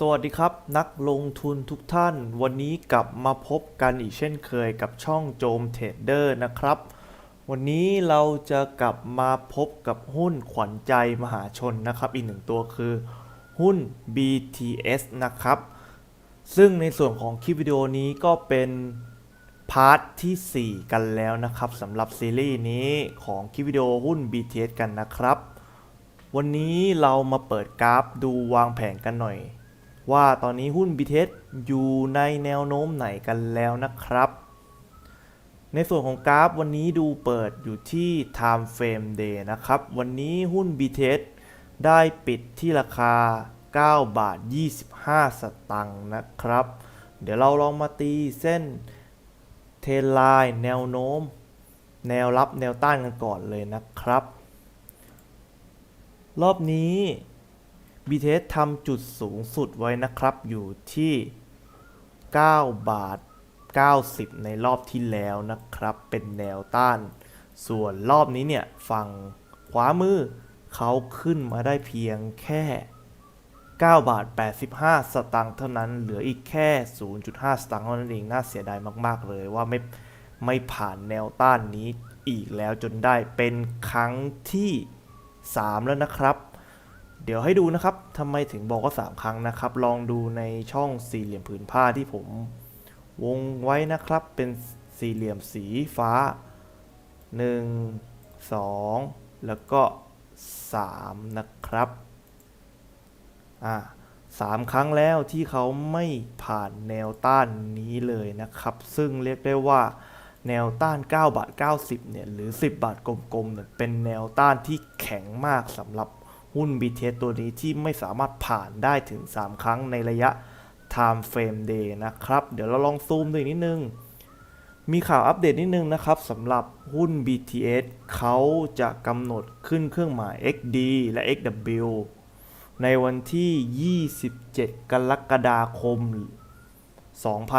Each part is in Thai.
สวัสดีครับ นักลงทุนทุกท่าน วันนี้กลับมาพบกันอีกเช่นเคยกับช่องโจมเทรดเดอร์นะครับ วันนี้เราจะกลับมาพบกับหุ้นขวัญใจมหาชนนะครับ อีกหนึ่งตัวคือ หุ้น BTS นะครับ ซึ่งในส่วนของคลิปวิดีโอนี้ก็เป็นพาร์ทที่ 4 กันแล้วนะครับสำหรับซีรีส์นี้ของคลิปวิดีโอหุ้น BTS กันนะครับ วันนี้เรามาเปิดกราฟดูวางแผนกันหน่อย ว่าตอนนี้หุ้น BTS อยู่ในแนวโน้มไหนกันแล้วนะครับ ในส่วนของกราฟวันนี้ดูเปิดอยู่ที่ Time Frame Day นะครับ วันนี้หุ้น BTS ได้ปิดที่ราคา 9 บาท 25 สตังค์นะครับ เดี๋ยวเราลองมาตีเส้นเทรนไลน์แนวโน้ม แนวรับแนวต้านกันก่อนเลยนะครับ รอบนี้ BTS ทำจุดสูงสุดไว้นะครับอยู่ที่ 9 บาท 90 ในรอบที่แล้วนะครับ เป็นแนวต้าน ส่วนรอบนี้เนี่ยฝั่งขวามือเขาขึ้นมาได้เพียงแค่ 9 บาท 85 สตางค์เท่านั้น เหลืออีกแค่ 0.5 สตางค์เท่านั้นเอง น่าเสียดายมากๆเลยว่าไม่ไม่ผ่านแนวต้านนี้อีกแล้วจนได้เป็นครั้งที่ 3 แล้วนะครับ เดี๋ยวให้ดูนะครับทำไมถึงบอกว่า 3 ครั้งนะครับ ลองดูในช่องสี่เหลี่ยมผืนผ้าที่ผมวงไว้นะครับ เป็นสี่เหลี่ยมสีฟ้า 1 2 แล้วก็ 3 นะครับอ่าสามครั้งแล้วที่เขาไม่ผ่านแนวต้านนี้เลยนะครับ ซึ่งเรียกได้ว่าแนวต้าน 9 บาท 90 เนี่ย หรือ 10 บาทกลมๆ เนี่ย เป็นแนวต้านที่แข็งมากสำหรับ หุ้น BTS ตัวนี้ที่ไม่สามารถผ่านได้ถึง 3 ครั้งในระยะ Time Frame Day นะครับ เดี๋ยวเราลองซูมดูอีกนิดนึง มีข่าวอัปเดตนิดนึงนะครับสำหรับหุ้น BTS เขาจะกำหนดขึ้นเครื่องหมาย XD และ XW ในวันที่ 27 กรกฎาคม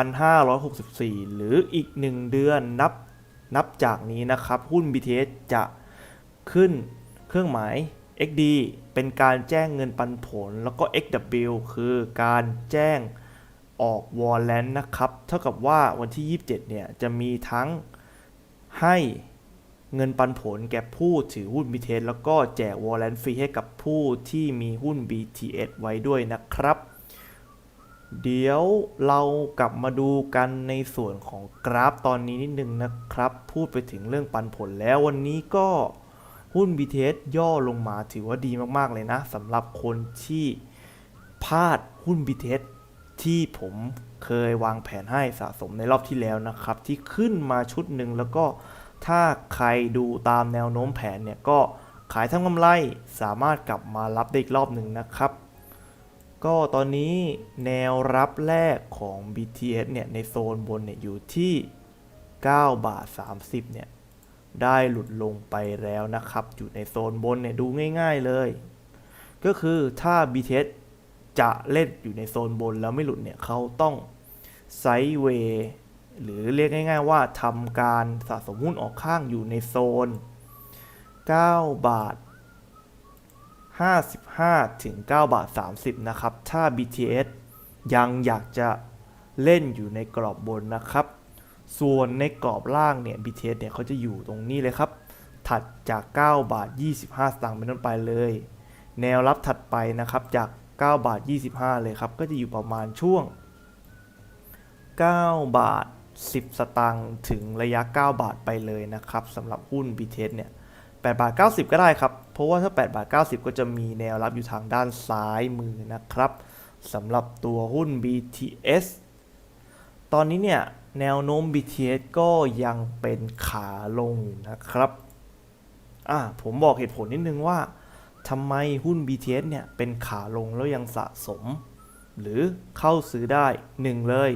2564 หรืออีก 1 เดือนนับนับจากนี้นะครับ หุ้น BTS จะขึ้นเครื่องหมาย XD เป็นการแจ้งเงินปันผล แล้วก็ XW คือการแจ้งออกวอลเลนนะครับ เท่ากับว่าวันที่ 27 เนี่ย จะมีทั้งให้เงินปันผลแก่ผู้ถือหุ้น BTS แล้วก็แจกวอลเลนฟรีให้กับผู้ที่มีหุ้น BTS ไว้ด้วยนะครับ เดี๋ยวเรากลับมาดูกันในส่วนของกราฟตอนนี้นิดนึงนะครับ พูดไปถึงเรื่องปันผลแล้ววันนี้ก็ หุ้น BTS ย่อลงมาถือว่าดีมากๆเลยนะสำหรับคนที่พลาดหุ้น BTS ที่ผมเคยวางแผนให้สะสมในรอบที่แล้วนะครับ ที่ขึ้นมาชุดหนึ่งแล้วก็ถ้าใครดูตามแนวโน้มแผนเนี่ยก็ขายทั้งกำไรสามารถกลับมารับได้อีกรอบหนึ่งนะครับ ก็ตอนนี้แนวรับแรกของ BTS เนี่ยในโซนบนเนี่ยอยู่ที่ 9 บาท 30เนี่ย ได้หลุดลงไปแล้วนะครับ อยู่ในโซนบนเนี่ยดูง่าย ๆเลย ก็คือถ้า BTS จะเล่นอยู่ในโซนบนแล้วไม่หลุดเนี่ยเขาต้องไซด์เวย์หรือเรียกง่าย ๆ ว่าทำการสะสมหุ้นออกข้างอยู่ในโซน 9 บาท 55 ถึง 9 บาท 30 นะครับ ถ้า BTS ยังอยากจะเล่นอยู่ในกรอบบนนะครับ ส่วนในกรอบล่างเนี่ย BTS เนี่ยเขาจะอยู่ตรงนี้เลยครับ ถัดจาก 9 บาท 25 สตางค์เป็นต้นไปเลย แนวรับถัดไปนะครับจาก 9 บาท 25 เลยครับ ก็จะอยู่ประมาณช่วง 9 บาท 10 สตางค์ถึงระยะ 9 บาทไปเลยนะครับสำหรับหุ้น BTS เนี่ย8บาท 90 ก็ได้ครับ เพราะว่าถ้า 8 บาท 90 ก็จะมีแนวรับอยู่ทางด้านซ้ายมือนะครับสำหรับตัวหุ้น BTS ตอนนี้เนี่ย แนวโน้ม BTS ก็ยังเป็นขาลงนะครับ อ่าผมบอกเหตุผลนิดนึงว่าทำไมหุ้น BTS เนี่ยเป็นขาลงแล้วยังสะสม หรือเข้าซื้อได้หนึ่งเลย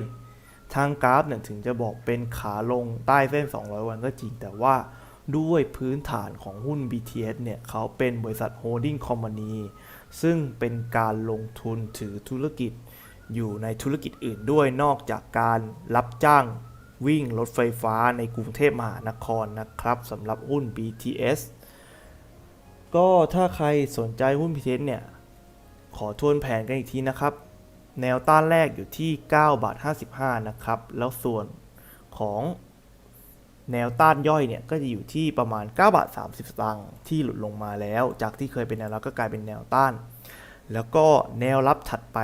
ทางกราฟเนี่ยถึงจะบอกเป็นขาลงใต้เส้น 200 วันก็จริง แต่ว่าด้วยพื้นฐานของหุ้น BTS เนี่ยเขาเป็นบริษัทโฮลดิ้งคอมพานีซึ่งเป็นการลงทุนถือธุรกิจ อยู่ในธุรกิจอื่นด้วยนอกจากการรับจ้างวิ่งรถไฟฟ้าในกรุงเทพมหานครนะครับสำหรับหุ้น BTS ก็ถ้าใครสนใจหุ้น BTS เนี่ย ขอทวนแผนกันอีกทีนะครับ แนวต้านแรกอยู่ที่9บาท55 นะครับ แล้วส่วนของแนวต้านย่อยเนี่ยก็จะอยู่ที่ประมาณ9บาท30 สตางค์ที่หลุดลงมาแล้ว จากที่เคยเป็นแนวรับก็กลายเป็นแนวต้าน แล้วก็แนวรับถัดไป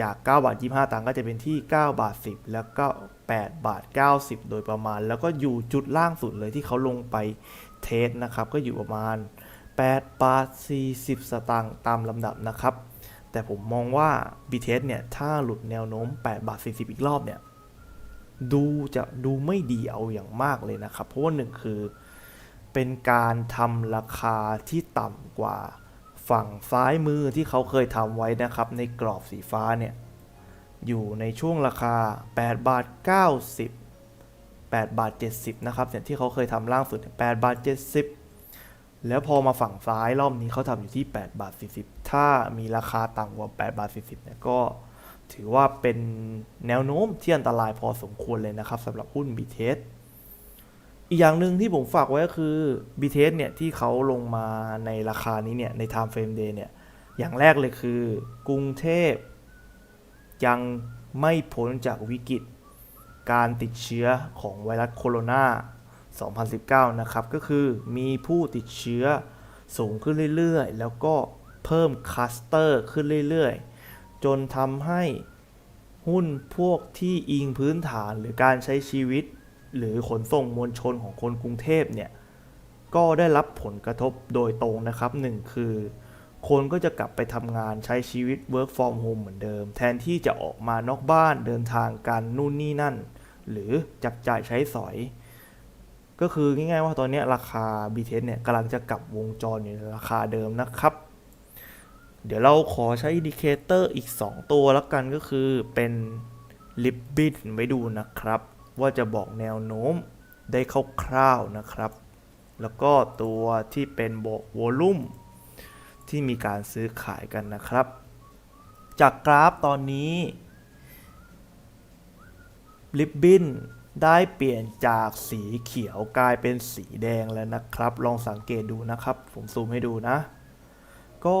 จาก 9 บาท 25 ตังค์ก็จะเป็นที่ 9 บาท 10 แล้วก็ 8 บาท 90 โดยประมาณ แล้วก็อยู่จุดล่างสุดเลยที่เขาลงไปเทสนะครับ ก็อยู่ประมาณ 8 บาท 40 สตางค์ตามลำดับนะครับ แต่ผมมองว่า BTS เนี่ย ถ้าหลุดแนวโน้ม 8 บาท 40 อีกรอบเนี่ย ดูจะดูไม่ดีเอาอย่างมากเลยนะครับ เพราะว่าหนึ่งคือเป็นการทำราคาที่ต่ำกว่า ฝั่งซ้ายมือที่เขาเคยทำไว้นะครับ ในกรอบสีฟ้าเนี่ย อยู่ในช่วงราคา 8 บาท 90 8 บาท 70 นะครับเนี่ยที่เขาเคยทำล่างสุด 8 บาท 70 แล้วพอมาฝั่งซ้ายรอบนี้เขาทำอยู่ที่ 8 บาท 40 ถ้ามีราคาต่ำกว่า 8 บาท 40เนี่ยก็ถือว่าเป็นแนวโน้มที่อันตรายพอสมควรเลยนะครับสำหรับหุ้น BTS อีกอย่างหนึ่งที่ผมฝากไว้ก็คือ BTS เนี่ยที่เขาลงมาในราคานี้เนี่ยใน Time Frame Day เนี่ยอย่างแรกเลยคือกรุงเทพยังไม่พ้นจากวิกฤตการติดเชื้อของไวรัสโคโรนา2019 นะครับ ก็คือมีผู้ติดเชื้อสูงขึ้นเรื่อยๆ แล้วก็เพิ่มคลัสเตอร์ขึ้นเรื่อยๆ จนทำให้หุ้นพวกที่อิงพื้นฐานหรือการใช้ชีวิต หรือขนส่งมวลชนของคนกรุงเทพเนี่ยก็ได้รับผลกระทบโดยตรงนะครับหนึ่งคือคนก็จะกลับไปทำงานใช้ชีวิต work from home เหมือนเดิม แทนที่จะออกมานอกบ้านเดินทางกันนู่นนี่นั่น หรือจับจ่ายใช้สอย ก็คือง่ายๆว่าตอนนี้ราคา BTS เนี่ยกำลังจะกลับวงจรอยู่ในราคาเดิมนะครับ เดี๋ยวเราขอใช้อินดิเคเตอร์อีก 2 ตัวแล้วกันก็คือเป็นลิบบิ t ไว้ดูนะครับ ว่าจะบอกแนวโน้มได้คร่าวๆนะครับ แล้วก็ตัวที่เป็นบอกวอลุ่มที่มีการซื้อขายกันนะครับ จากกราฟตอนนี้ลิบบินได้เปลี่ยนจากสีเขียวกลายเป็นสีแดงแล้วนะครับ ลองสังเกตดูนะครับ ผมซูมให้ดูนะ ก็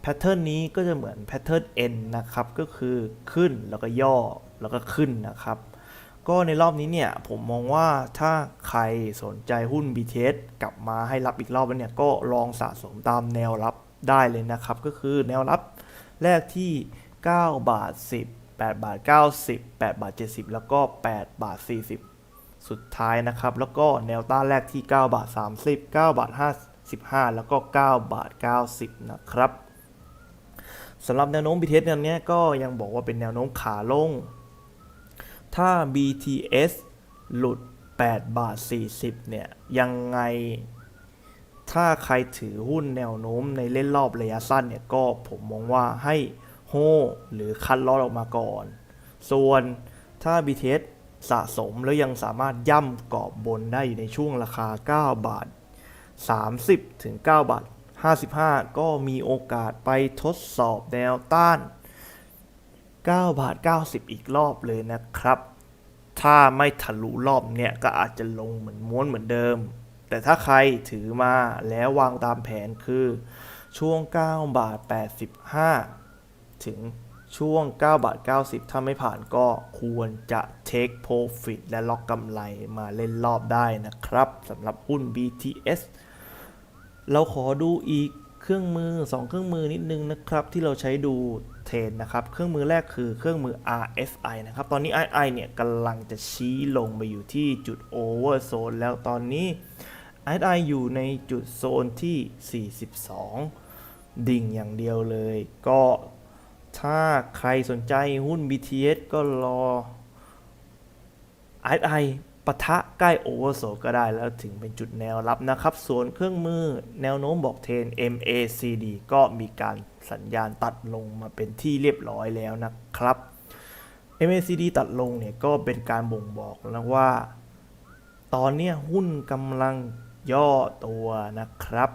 แพทเทิร์นนี้ก็จะเหมือนแพทเทิร์น N นะครับ ก็คือขึ้นแล้วก็ย่อแล้วก็ขึ้นนะครับ ก็ในรอบนี้เนี่ยผมมองว่าถ้าใครสนใจหุ้น BTS กลับมาให้รับอีกรอบแล้วเนี่ยก็ลองสะสมตามแนวรับได้เลยนะครับ ก็คือแนวรับแรกที่ 9 บาท 10 8 บาท 90 8 บาท 70 แล้วก็ 8 บาท 40 สุดท้ายนะครับ แล้วก็แนวต้านแรกที่ 9 บาท 30 9 บาท 55 แล้วก็ 9 บาท 90 นะครับสำหรับแนวโน้ม BTS เนี่ยเนี้ก็ยังบอกว่าเป็นแนวโน้มขาลง ถ้า BTS หลุด 8 บาท 40 เนี่ย ยังไง ถ้าใครถือหุ้นแนวโน้มในเล่นรอบระยะสั้นเนี่ย ก็ผมมองว่าให้โฮหรือคัดลอตออกมาก่อน ส่วนถ้า BTS สะสมแล้วยังสามารถย่ำกรอบบนได้อยู่ในช่วงราคา 9 บาท 30 ถึง 9 บาท 55 ก็มีโอกาสไปทดสอบแนวต้าน 9บาท90 อีกรอบเลยนะครับ ถ้าไม่ทะลุรอบเนี่ยก็อาจจะลงเหมือนม้วนเหมือนเดิม แต่ถ้าใครถือมาแล้ววางตามแผนคือช่วง 9 บาท 85 ถึงช่วง 9 บาท 90 ถ้าไม่ผ่านก็ควรจะ take profit และล็อกกำไรมาเล่นรอบได้นะครับสำหรับหุ้น BTS เราขอดูอีกเครื่องมือ 2 เครื่องมือนิดนึงนะครับ ที่เราใช้ดู เทรนนะครับเครื่องมือแรกคือเครื่องมือ RSI นะครับตอนนี้ RSI เนี่ยกำลังจะชี้ลงไปอยู่ที่จุด Overzone แล้วตอนนี้ RSI อยู่ในจุดโซนที่ 42 ดิ่งอย่างเดียวเลย ก็ถ้าใครสนใจหุ้น BTS ก็รอ RSI ปะทะใกล้โอเวอร์โซก็ได้แล้วถึงเป็นจุดแนวรับนะครับ ส่วนเครื่องมือแนวโน้มบอกเทน MACD ก็มีการสัญญาณตัดลงมาเป็นที่เรียบร้อยแล้วนะครับ MACD ตัดลงเนี่ยก็เป็นการบ่งบอกแล้วว่า ตอนนี้หุ้นกำลังย่อตัวนะครับ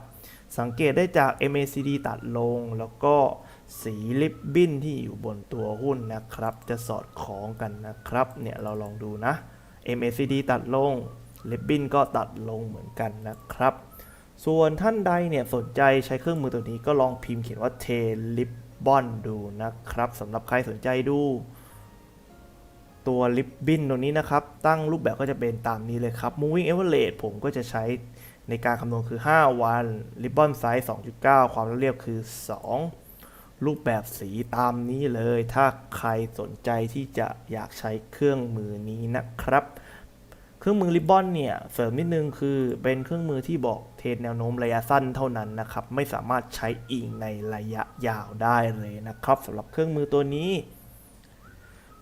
สังเกตได้จาก MACD ตัดลงแล้วก็สีลิบบิ้นที่อยู่บนตัวหุ้นนะครับ จะสอดคล้องกันนะครับ เนี่ยเราลองดูนะ MACD ตัดลง l i b b i n ก็ตัดลงเหมือนกันนะครับ ส่วนท่านใดเนี่ยสนใจใช้เครื่องมือตัวนี้ก็ลองพิมพ์เขียนว่า T l i b บอนดูนะครับสำหรับใครสนใจดูตัวลิปบินตัวนี้นะครับ ตั้งรูปแบบก็จะเป็นตามนี้เลยครับ moving average ผมก็จะใช้ในการคำนวณคือ 5 วัน ribbon size 2.9 ความละเอียดคือ 2 รูปแบบสีตามนี้เลย ถ้าใครสนใจที่จะอยากใช้เครื่องมือนี้นะครับ เครื่องมือริบบอนเนี่ยเสริมนิดนึงคือเป็นเครื่องมือที่บอกเทรนแนวโน้มระยะสั้นเท่านั้นนะครับ ไม่สามารถใช้อิงในระยะยาวได้เลยนะครับสำหรับเครื่องมือตัวนี้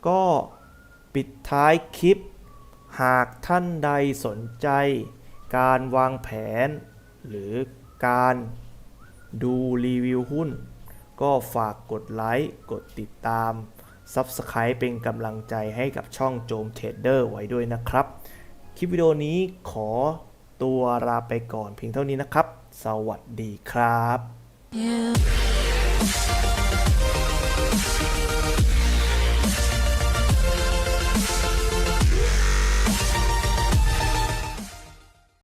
ก็ปิดท้ายคลิป หากท่านใดสนใจ การวางแผน หรือการดูรีวิวหุ้น ก็ฝากกดไลค์กดติดตาม Subscribe เป็นกำลังใจให้กับช่องโจมเทรดเดอร์ไว้ด้วยนะครับ คลิปวิดีโอนี้ขอตัวลาไปก่อนเพียงเท่านี้นะครับ สวัสดีครับ Yeah.